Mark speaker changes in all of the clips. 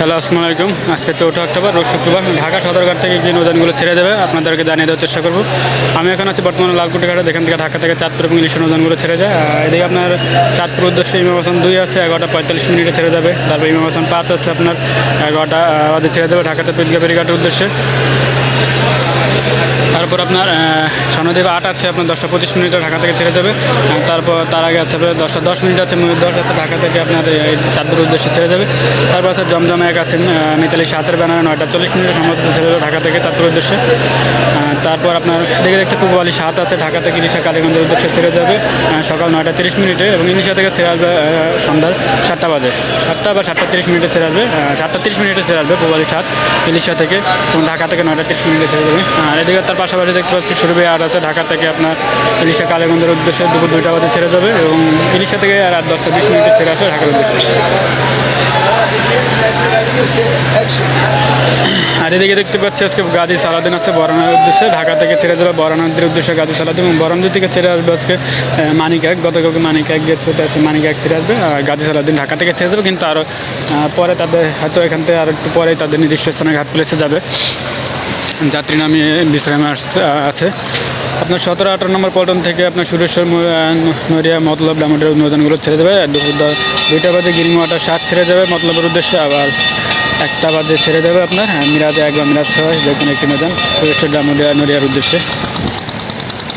Speaker 1: Hello, আসসালামু আলাইকুম। আজকে চৌঠা অক্টোবর, রোজ শুক্রবার, ঢাকা সদরঘাট থেকে যে নৌযানগুলো ছেড়ে দেবে। আপনাদেরকে জানিয়ে দেওয়ার চেষ্টা করব। আমি এখন আছি বর্তমানে লালকুটি ঘাটে, যেখান থেকে ঢাকা থেকে চাঁদপুর এবং ইলিশ নৌযানগুলো ছেড়ে যায়। এদিকে আপনার চাঁদপুর উদ্দেশ্যে ইমাবাসন দুই আছে, এগারোটা পঁয়তাল্লিশ মিনিটে ছেড়ে যাবে। তারপর ইমাবাসন পাঁচ আছে আপনার, এগারোটা ছেড়ে দেবে ঢাকাতে তুলগা ফেরিঘাটের উদ্দেশ্যে। তারপর আপনার স্বর্ণদ্বীপ আট আছে, আপনার দশটা পঁচিশ মিনিটে ঢাকা থেকে ছেড়ে যাবে। তারপর তার আগে আছে আপনার দশটা দশ মিনিট আছে দশ আছে, ঢাকা থেকে আপনার চাঁদপুর উদ্দেশ্যে ছেড়ে যাবে। তারপর আছে জমজম এক আছে মিতালি সাতের ব্যানারে নয়টা চল্লিশ মিনিটে সম্ভবত ছেড়ে যাবে ঢাকা থেকে চাঁদপুর উদ্দেশ্যে। তারপর আপনার দেখে দেখতে পূর্বালি সাত আছে, ঢাকা থেকে ইলিশা কালীগঞ্জের উদ্দেশ্যে ছেড়ে যাবে। সকাল নয়টা তিরিশ মিনিটে এবং ইলিশা থেকে ছেড়ে আসবে সন্ধ্যার সাতটা বাজে। সাতটা বা সাতটা তিরিশ মিনিটে ছেড়ে আসবে সাতটা তিরিশ মিনিটে ছেড়ে আসবে পূর্বালি সাত ইলিশা থেকে এবং ঢাকা থেকে নয়টা তিরিশ আর এদিকে তার পাশাপাশি দেখতে পাচ্ছি সুরভি, আর আছে ঢাকা থেকে আপনার ইলিশা কালীগঞ্জের উদ্দেশ্যে দুপুর দুইটা বাজে ছেড়ে যাবে এবং ইলিশা থেকে রাত দশটা বিশ মিনিটে ছেড়ে আসবে ঢাকার উদ্দেশ্যে। আর এদিকে দেখতে পাচ্ছি আজকে গাজী সালাদিন আছে বরানার উদ্দেশ্যে। ঢাকা থেকে ছেড়ে যাবে বরানদের উদ্দেশ্যে গাজী সালাদিন এবং বরানদি থেকে ছেড়ে আসবে আজকে মানিক এক গতকালকে মানিক এক গেছে আজকে মানিক এক ছেড়ে আসবে। আর গাজী সালাদিন ঢাকা থেকে ছেড়ে যাবে, কিন্তু আরও পরে তাদের হয়তো এখান থেকে আর একটু পরে তাদের নির্দিষ্ট স্থানে ঘাট প্লেসে যাবে। যাত্রী নামিয়ে বিশ্রামে আছে। আপনার সতেরো আঠারো নম্বর পল্টন থেকে আপনার সুরেশ্বর নড়িয়া মতলব ডামোডের নৌযানগুলো ছেড়ে দেবে আর দুপুর দুইটা বাজে গিরিমোয়াটা সাত ছেড়ে যাবে মতলবের উদ্দেশ্যে আবার একটা বাজে ছেড়ে দেবে আপনার হ্যাঁ, মিরাজ এক বা মিরাজ ছয় যে কোনো একটি নৌযান সুরেশ্বর ডামোডিয়া নড়িয়ার উদ্দেশ্যে।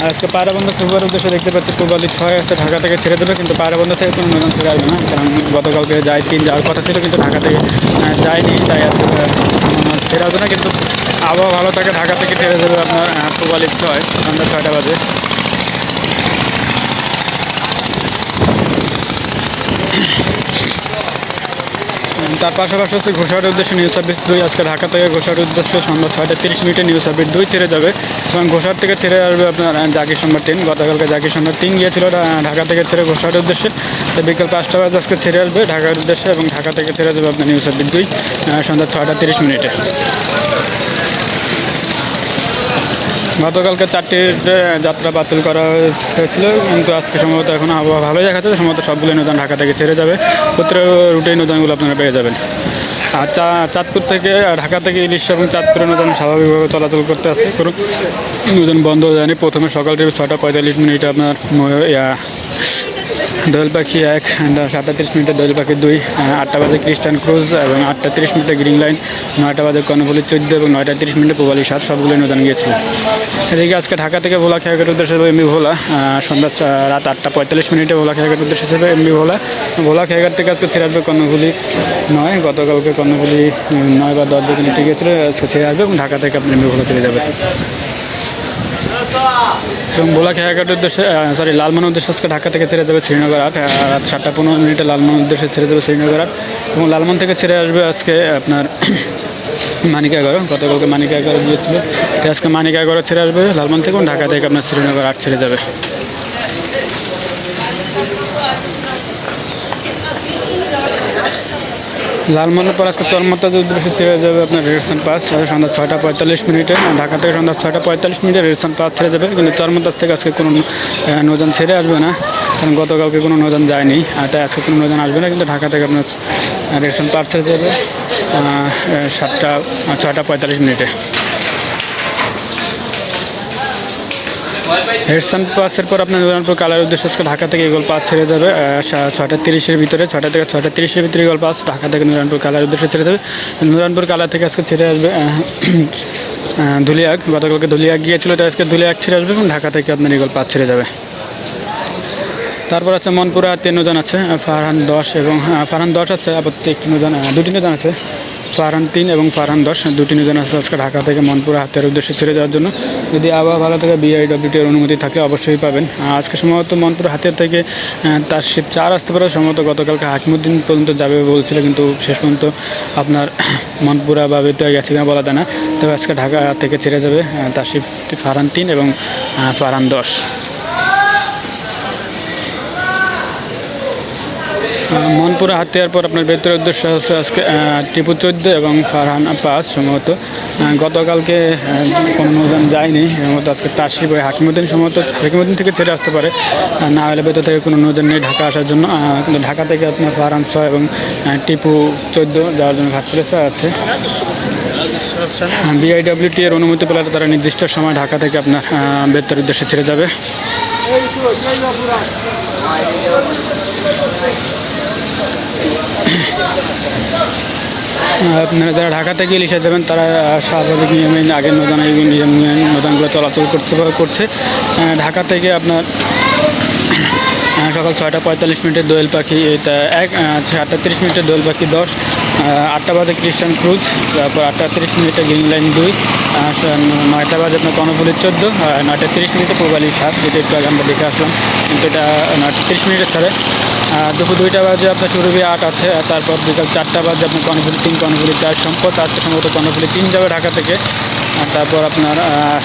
Speaker 1: আর আজকে পায়রাবন্ধ পূর্বার উদ্দেশ্যে দেখতে পাচ্ছি পূর্বালি ছয় আছে ঢাকা থেকে ছেড়ে দেবে কিন্তু পায়রাবন্ধ থেকে কোনো নৌযান ছেড়ে আসবে না কারণ গতকালকে যায় তিন যাওয়ার কথা ছিল কিন্তু ঢাকা থেকে যায়নি তাই আজকে আহ, হতো না কিন্তু আবহাওয়া ভালো থাকে ঢাকা থেকে ছেড়ে দেবে আপনার ইচ্ছা ছয় সন্ধ্যা ছয়টা বাজে। তার পাশাপাশি হচ্ছে ঘোষার উদ্দেশ্যে নিউজ সার্ভিস দুই। আজকে ঢাকা থেকে ঘোষার উদ্দেশ্যে সন্ধ্যা ছয়টা তিরিশ মিনিটে নিউজ সার্ভিস দুই ছেড়ে যাবে। এবং ঘোষার থেকে ছেড়ে আসবে আপনার জাকির সম্রাট তিন। গতকালকে জাকির সম্রাট তিন গিয়েছিল ঢাকা থেকে ছেড়ে ঘোষার উদ্দেশ্যে। তো বিকেল পাঁচটা বাজে আজকে ছেড়ে আসবে ঢাকার উদ্দেশ্যে এবং ঢাকা থেকে ছেড়ে যাবে আপনার নিউজ সার্ভিস দুই সন্ধ্যা ছয়টা তিরিশ মিনিটে। গতকালকে চারটি যাত্রা বাতিল করা হয়েছিল, কিন্তু আজকে সম্ভবত এখন আবহাওয়া ভালোই দেখাচ্ছে, সম্ভবত সবগুলো নদান ঢাকা থেকে ছেড়ে যাবে। প্রত্যেক রুটেই নদানগুলো আপনারা পেয়ে যাবেন। আর চাঁদপুর থেকে ঢাকা থেকে ইলিশ এবং চাঁদপুরে নদান স্বাভাবিকভাবে চলাচল করতে আছে কোনো নতুন বন্ধ হয়ে যায়নি। প্রথমে সকাল থেকে ছটা পঁয়তাল্লিশ মিনিটে আপনার দোয়েল পাখি এক সাতটা তিরিশ মিনিটে দোয়েল পাখি দুই আটটা বাজে ক্রিস্টান ক্রুজ এবং আটটা তিরিশ মিনিটে গ্রিন লাইন, নয়টা বাজে কর্ণফুলি চোদ্দ এবং নয়টা তিরিশ মিনিটে পোবালি সাত সবগুলো নৌযান গিয়েছিল। এদিকে আজকে ঢাকা থেকে ভোলা খেয়াঘাটের উদ্দেশ্যে যাবে এমবি ভোলা সন্ধ্যা রাত আটটা পঁয়তাল্লিশ মিনিটে ভোলা খেয়াঘাটের উদ্দেশ্যে যাবে এমবি ভোলা। ভোলা খেয়াঘাট থেকে আজকে ছেড়ে আসবে কর্ণফুলি নয়, গতকালকে কর্ণফুলি নয় বা দশ দিন টিকে ছিল আজকে ছেড়ে আসবে এবং ঢাকা থেকে আপনি এমবি ভোলা ছেড়ে যাবে এবং খেয়াঘাটের উদ্দেশ্যে সরি লালমোহন উদ্দেশ্যে আজকে ঢাকা থেকে ছেড়ে যাবে শ্রীনগর আট রাত সাতটা পনেরো মিনিটে লালমান উদ্দেশ্যে ছেড়ে যাবে শ্রীনগর আট এবং লালমোহন থেকে ছেড়ে আসবে আজকে আপনার মানিক এগারো গতকালকে মানিক গিয়েছিল আজকে মানিক ছেড়ে আসবে লালমান থেকে ঢাকা থেকে আপনার শ্রীনগর আট ছেড়ে যাবে। লালমোহনের পর আজকে চরমতাদের উদ্দেশ্যে ছেড়ে যাবে আপনার রেশন পাস সন্ধ্যা ছয়টা পঁয়তাল্লিশ মিনিটে। ঢাকা থেকে সন্ধ্যা ছয়টা পঁয়তাল্লিশ মিনিটে রেশন পাস ছেড়ে যাবে। কিন্তু চরমতাজ থেকে আজকে কোনো নজন ছেড়ে আসবে না। কারণ গতকালকে কোনো নজন যায়নি। আর তাই আজকে কোনো নজন আসবে না। কিন্তু ঢাকা থেকে আপনার রেশন পাস ছেড়ে যাবে সাতটা, ছয়টা পঁয়তাল্লিশ মিনিটে। হেডসান পাসের পর আপনার নুরানপুর কালার উদ্দেশ্যে আজকে ঢাকা থেকে ইগল পাস ছেড়ে যাবে। ছয়টা তিরিশের ভিতরে ছটা থেকে ছটা তিরিশের ভিতরে ইগল পাস ঢাকা থেকে নুরানপুর কালার উদ্দেশ্যে ছেড়ে যাবে। নুরানপুর কালার থেকে আজকে ছেড়ে আসবে ধুলিয়াগ গতকালকে ধুলিয়াগ গিয়েছিল তো আজকে ধুলিয়াগ ছেড়ে আসবে এবং ঢাকা থেকে আপনার ইগল পাস ছেড়ে যাবে। তারপর আছে মনপুরা আর তিন নৌযান আছে ফারহান দশ এবং ফারহান দশ আছে আবার আহ, দুটি নৌযান আছে। ফারহান তিন এবং ফারহান দশ দুটি নৌযান আছে আজকে ঢাকা থেকে মনপুরা হাতের উদ্দেশ্যে ছেড়ে যাওয়ার জন্য। যদি আবহাওয়া ভালো থাকে বিআইডব্লিউটির অনুমতি থাকে, অবশ্যই পাবেন। আজকে সম্ভবত মনপুর হাতের থেকে তার শিপ চার আসতে পারে। সম্ভবত গতকালকে হাকিমুদ্দিন পর্যন্ত যাবে বলছিল, কিন্তু শেষ পর্যন্ত আপনার মনপুরা বা বেতুয়া গেছে কিনা বলা যায় না। তবে আজকে ঢাকা থেকে ছেড়ে যাবে তার শিপ ফারহান তিন এবং ফারহান দশ। মনপুরা হাতিয়ার পর আপনার বেতরের উদ্দেশ্য হচ্ছে আজকে টিপু চোদ্দ এবং ফারহান পাস সম্ভবত। গতকালকে আহ, কোনো নৌযান যায়নি সম্ভবত আজকে তাসিব ওই হাকিমুদ্দিন সম্ভবত হাকিমুদ্দিন থেকে ছেড়ে আসতে পারে। না হলে বেতর থেকে কোনো নৌযান নেই ঢাকা আসার জন্য। কিন্তু ঢাকা থেকে আপনার ফারহান ছয় এবং টিপু চোদ্দ যাওয়ার জন্য ঘাট প্লেসে আছে। বিআইডব্লিউটি এর অনুমতি পেলে তারা নির্দিষ্ট সময় ঢাকা থেকে আপনার বেতর উদ্দেশ্যে ছেড়ে যাবে। আপনারা যারা ঢাকাতে গিয়ে ইলিশে যাবেন, তারা স্বাভাবিক নিয়মে আগের নদান নিয়ম নিয়ে নদানগুলো চলাচল করতে করছে। ঢাকা থেকে আপনার সকাল ছয়টা পঁয়তাল্লিশ মিনিটে দোয়েল পাখি, এটা এক আটটা তিরিশ মিনিটে দোয়েল পাখি দশ আটটা বাজে খ্রিস্টান ক্রুজ তারপর আটটা তিরিশ মিনিটে গ্রিন লাইন দুই নয়টা বাজে আপনার কর্ণফুলির চোদ্দ নয়টা তিরিশ মিনিটে পূবালি সাত, যেটা একটু আগে আমরা দেখে আসলাম, কিন্তু এটা নয়টা তিরিশ মিনিটে ছাড়ে। দুপুর দুইটা বাজে আপনার সুরভি আট আছে তারপর বিকাল চারটা বাজে আপনার কর্ণফুলি তিন, কর্ণফুলি চার সম্পদ, আজকে সম্ভবত কর্ণফুলি তিন যাবে ঢাকা থেকে। তারপর আপনার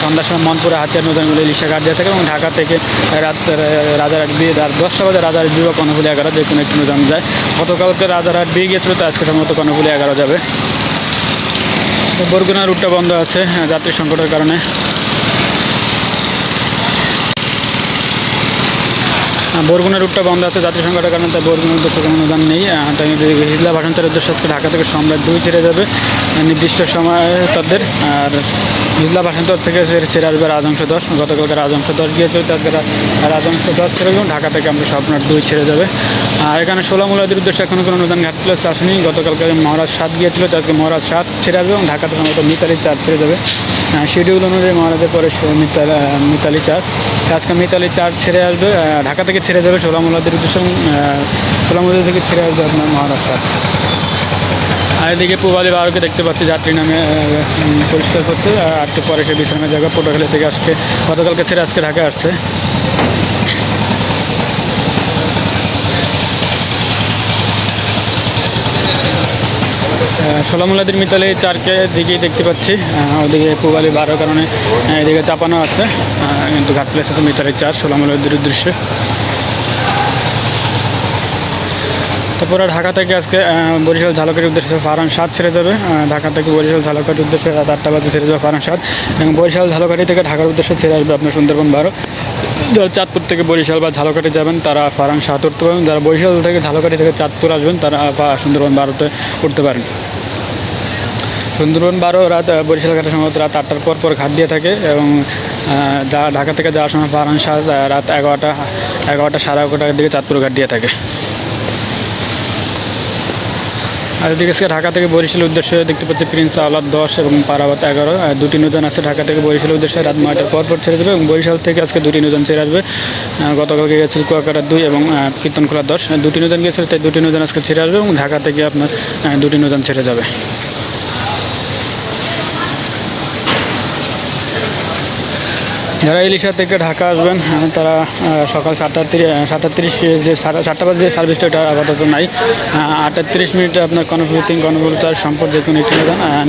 Speaker 1: সন্ধ্যার সময় মনপুরে হাতিয়ার নদীগুলো ইলিশা ঘাট দিয়ে থাকে এবং ঢাকা থেকে রাত রাজারহাট বিয়ে, রাত দশটা বাজে রাজারহাট বিয়ে বা কর্ণফুলি এগারো যে কোনো একটি নদান যায়। গতকালকে রাজারহাট বিয়ে গিয়েছিল, তো আজকে সম্ভবত কর্ণফুলি এগারো যাবে। বরগুনা রুটটা বন্ধ আছে যাত্রী সংকটের কারণে। বরগুনা রুটটা বন্ধ আছে, যাত্রী সংকটের কারণে, তাই বরগুনার উদ্দেশ্যে কোনো অনুদান নেই। তাই হিজলা ভাষান্তরের উদ্দেশ্যে আজকে ঢাকা থেকে সম্রাট দুই ছেড়ে যাবে নির্দিষ্ট সময় তাদের। আর হিজলা ভাষান্তর থেকে ছেড়ে- আসবে রাজংশ দশ, গতকালকে রাজংশ দশ গিয়েছিল, তো আজকে রাজংশ দশ ছেড়ে এবং ঢাকা থেকে আমরা স্বপ্নার দুই ছেড়ে যাবে। আর এখানে ষোলো মূলাদের উদ্দেশ্যে এখনও কোনো অনুদান ঘাট প্লেস আসেনি। গতকালকে মহারাজ সাত গিয়েছিল আজকে মহারাজ সাত ছেড়ে আসবে এবং ঢাকাতে সম্ভবত মিতালি চার ছেড়ে যাবে। শিডিউল অনুযায়ী মহারাজের পরে মিতালি মিতালি চার। আজকে মিতালি চার ছেড়ে আসবে ঢাকা থেকে ছেড়ে যাবে ষোলো মোলাদের উদ্দেশ্যে এবং ষোলো থেকে ছেড়ে আসবে আপনার মহারাজ সাত। আর এদিকে পূবালি বারোকে দেখতে পাচ্ছি, যাত্রী নামে পরিষ্কার করতে। আর একটু পরে সে বিশ্রামের জায়গা, পটুয়াখালী থেকে আজকে, গতকালকে ছেড়ে আজকে ঢাকা আসছে। সোলামুল্লাদির মিতালি চারকে দিকেই দেখতে পাচ্ছি। ওদিকে পূবালি বারোর কারণে এদিকে চাপানো আছে। কিন্তু ঘাট প্লেস আছে মিতালি চার সোলামুল্লাদির উদ্দেশ্যে। তারপরে ঢাকা থেকে আজকে বরিশাল ঝালকের উদ্দেশ্যে ফারান সাত ছেড়ে যাবে। ঢাকা থেকে বরিশাল ঝালকাঠির উদ্দেশ্যে রাত আটটা বাজে ছেড়ে যাবে ফারান সাত এবং বরিশাল ঝালকাঠি থেকে ঢাকার উদ্দেশ্যে ছেড়ে আসবে আপনার সুন্দরবন বারো। যারা চাঁদপুর থেকে বরিশাল বা ঝালকাঠি যাবেন, তারা ফারান সাত উঠতে পারেন যারা বরিশাল থেকে ঝালকাঠি থেকে চাঁদপুর আসবেন, তারা সুন্দরবন বারোতে উঠতে পারেন। সুন্দরবন বারো রাত বরিশাল ঘাটে সম্ভবত রাত আটটার পর পর ঘাট দিয়ে থাকে এবং ঢাকা থেকে যাওয়ার সময় ফারান সাত রাত এগারোটা এগারোটা সাড়ে এগারোটার দিকে চাঁদপুর ঘাট দিয়ে থাকে। আর এদিকে আজকে ঢাকা থেকে বরিশালের উদ্দেশ্যে দেখতে পাচ্ছি প্রিন্স আওলাদ দশ এবং পারাবাত এগারো। আর দুটি নোজন আছে ঢাকা থেকে বরিশালের উদ্দেশ্যে। রাত নয়টার পর পর ছেড়ে দেবে এবং বরিশাল থেকে আজকে দুটি নদন ছেড়ে আসবে। গতকালকে গেছিল কুয়াকাটা দুই এবং কীর্তন কীর্তনখোলা দশ। দুটি নদন গিয়েছিল তাই দুটি নদন আজকে ছেড়ে আসবে এবং ঢাকা থেকে আপনার দুটি নদন ছেড়ে যাবে। যারা ইলিশা থেকে ঢাকা আসবেন তারা সকাল সাতটা সাতটা তিরিশ যে সাতটা বাজে যে সার্ভিসটা ওটা আপাতত নাই। আটটা তিরিশ মিনিটে আপনার কর্ণফুলি তিন, কর্ণফুলি তার সম্পদ যে কোনো একটি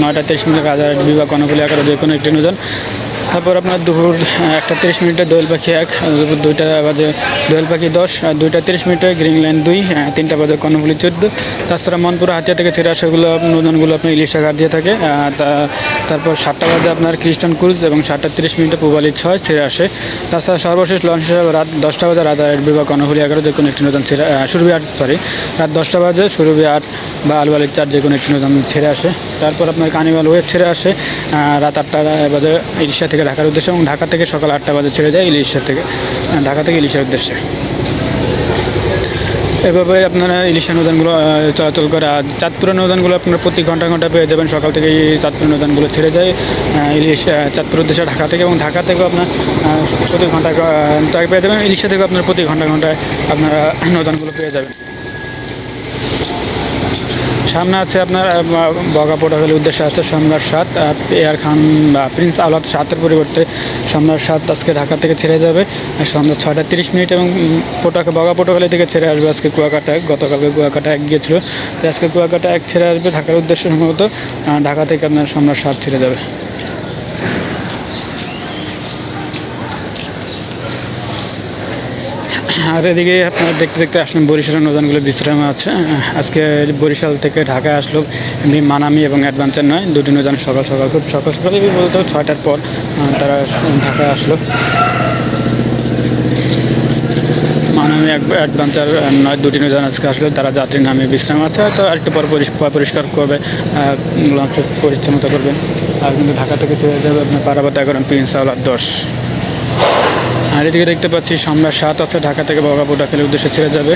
Speaker 1: নয়টা তিরিশ মিনিটে রাজার বিভাগ কর্ণফুলি আকারে যে কোনো একটি নদান তারপর আপনার দুপুর একটা তিরিশ মিনিটে দোয়েল পাখি এক দুপুর দুইটা বাজে দোয়েল পাখি দশ, আর দুইটা তিরিশ মিনিটে গ্রিন লাইন দুই তিনটা বাজে কর্ণফুলি চোদ্দ। তাছাড়া মনপুরা হাতিয়া থেকে ছেড়ে আসাগুলো নদনগুলো আপনার ইলিশা ঘাট দিয়ে থাকে তারপর সাতটা বাজে আপনার খ্রিস্টান ক্রুজ এবং সাতটা তিরিশ মিনিটে পূবালি ছয় ছেড়ে আসে। তাছাড়া সর্বশেষ লঞ্চ হিসাবে রাত দশটা বাজে রাজার বিভাগ কর্ণফুলি এগারো, যে কোনো একটি নতুন ছেড়ে সুরভি আট সরি রাত দশটা বাজে সুরভি আট বা আলবালির চার যে কোনো একটি নতুন ছেড়ে আসে। তারপর আপনার কানিওয়াল ওয়েব ছেড়ে আসে রাত আটটা বাজে ইলিশা থেকে ঢাকার উদ্দেশ্যে এবং ঢাকা থেকে সকাল আটটা বাজে ছেড়ে যায় ইলিশা থেকে ঢাকা থেকে ইলিশার উদ্দেশ্যে। এভাবে আপনারা ইলিশা নদানগুলো আহ, চলাচল করে চাঁদপুরের নদানগুলো আপনারা প্রতি ঘণ্টা ঘণ্টা পেয়ে যাবেন সকাল থেকে এই চাঁদপুর নদানগুলো ছেড়ে যায় ইলিশ চাঁদপুর উদ্দেশ্যে ঢাকা থেকে এবং ঢাকা থেকেও আপনার প্রতি ঘণ্টা পেয়ে যাবেন ইলিশা থেকেও আপনার প্রতি ঘণ্টা ঘন্টায় আপনারা নদানগুলো পেয়ে যাবেন। সামনে আছে আপনার বগা পোটাখালী উদ্দেশ্যে আছে সম্রাট সাত, আর এয়ার খান প্রিন্স আওলাদ সাতের পরিবর্তে সম্রাট সাত আজকে ঢাকা থেকে ছেড়ে যাবে। সন্ধ্যা ছয়টা তিরিশ মিনিট এবং পোটাকে বগা পোটাখালী থেকে ছেড়ে আসবে আজকে কুয়াকাটা, গতকালকে কুয়াকাটা এক গিয়েছিল। তো আজকে কুয়াকাটা এক ছেড়ে আসবে ঢাকার উদ্দেশ্যে সম্ভবত ঢাকা থেকে আপনার সম্রাট সাত ছেড়ে যাবে। আর এদিকে আপনারা দেখতে দেখতে আসলেন বরিশালের নৌযানগুলো বিশ্রামে আছে। আজকে বরিশাল থেকে ঢাকায় আসলো এমনি মানামি এবং অ্যাডভেঞ্চার নয়, দুটি নৌযান সকাল সকাল খুব সকাল সকালে বলতে ছয়টার পর তারা ঢাকায় আসলো। মানামি অ্যাডভেঞ্চার নয়, দুটি নৌযান আজকে আসলো, তারা যাত্রী নামে বিশ্রাম আছে। তো আরেকটু পর পরিষ্কার পরিষ্কার করবে লঞ্চ পরিচ্ছন্নতা করবে আর কিন্তু ঢাকা থেকে চলে যাবে আপনার পারাবাত এগারো প্রিন্স আওলার দশ। আর এদিকে দেখতে পাচ্ছি সম্রাট সাত আছে ঢাকা থেকে বগাপুটা খেলে উদ্দেশ্যে ছেড়ে যাবে।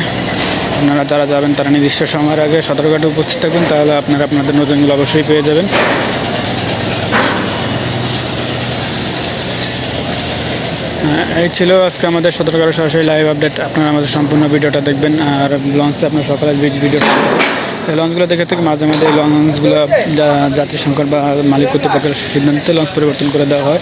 Speaker 1: আপনারা যারা যাবেন তারা নির্দিষ্ট সময়ের আগে সতর্কঘাটে উপস্থিত থাকবেন তাহলে আপনারা আপনাদের নতুনগুলো অবশ্যই পেয়ে যাবেন। হ্যাঁ, এই ছিল আজকে আমাদের সতর্কতা সরাসরি লাইভ আপডেট আপনারা আমাদের সম্পূর্ণ ভিডিওটা দেখবেন আর লঞ্চে আপনার সকালে ভিডিও এই লঞ্চগুলো দেখে থেকে মাঝে মাঝে এই লঞ্চগুলো যাত্রী সংকট বা মালিক কর্তৃপক্ষের সিদ্ধান্তে লঞ্চ পরিবর্তন করে দেওয়া হয়।